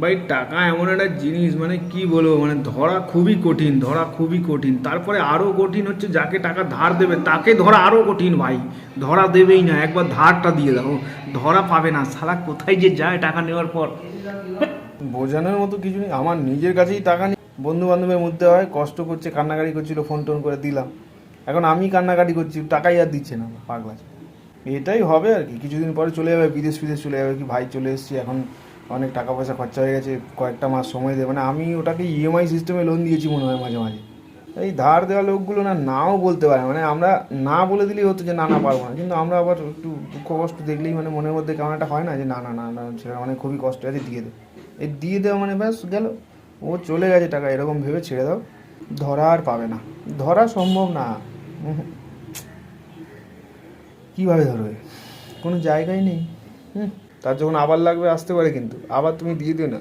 ভাই, টাকা এমন একটা জিনিস মানে কি বলব মানে ধরা খুবই কঠিন, ধরা খুবই কঠিন। তারপরে আরও কঠিন হচ্ছে যাকে টাকা ধার দেবে, তাকে ধরা আরও কঠিন ভাই। ধরা দেবেই না, একবার ধারটা দিয়ে দাও। ধরা পাবে না সারা কোথায় যে যায় টাকা নেওয়ার পর? বোঝানোর মতো কিছু নেই, আমার নিজের কাছেই টাকা নেই। বন্ধু বান্ধবের মধ্যে হয়, কষ্ট করছে, কান্নাকাটি করছিল ফোন টোন করে দিলাম। এখন আমি কান্নাকাটি করছি, টাকাই আর দিচ্ছে না, পাগলা এটাই হবে আর কি, কিছুদিন পরে চলে যাবে বিদেশ বিদেশ চলে যাবে কি, ভাই চলে এসেছি, এখন অনেক টাকা পয়সা খরচা হয়ে গেছে, কয়েকটা মাস সময় দেবে মানে আমি ওটাকে ইএমআই সিস্টেমে লোন দিয়েছি মনে হয় মাঝে মাঝে। এই ধার দেওয়া লোকগুলো না, নাও বলতে পারে মানে আমরা না বলে দিলেই হতো যে, না না, পারব না। কিন্তু আমরা আবার একটু দুঃখ কষ্ট দেখলেই মানে মনের মধ্যে কেমন একটা হয় না যে, না না না না ছেলে মানে খুবই কষ্ট আছে, দিয়ে দে। এই দিয়ে দেওয়া মানে ব্যাস, গেল। ও চলে গেছে টাকা, এরকম ভেবে ছেড়ে দাও। ধরা আর পাবে না। ধরা সম্ভব না। কীভাবে ধরবে? কোনো জায়গাই নেই। হুম তার যখন আবার লাগবে আসতে পারে কিন্তু। আবার তুমি দিয়ে দিও না।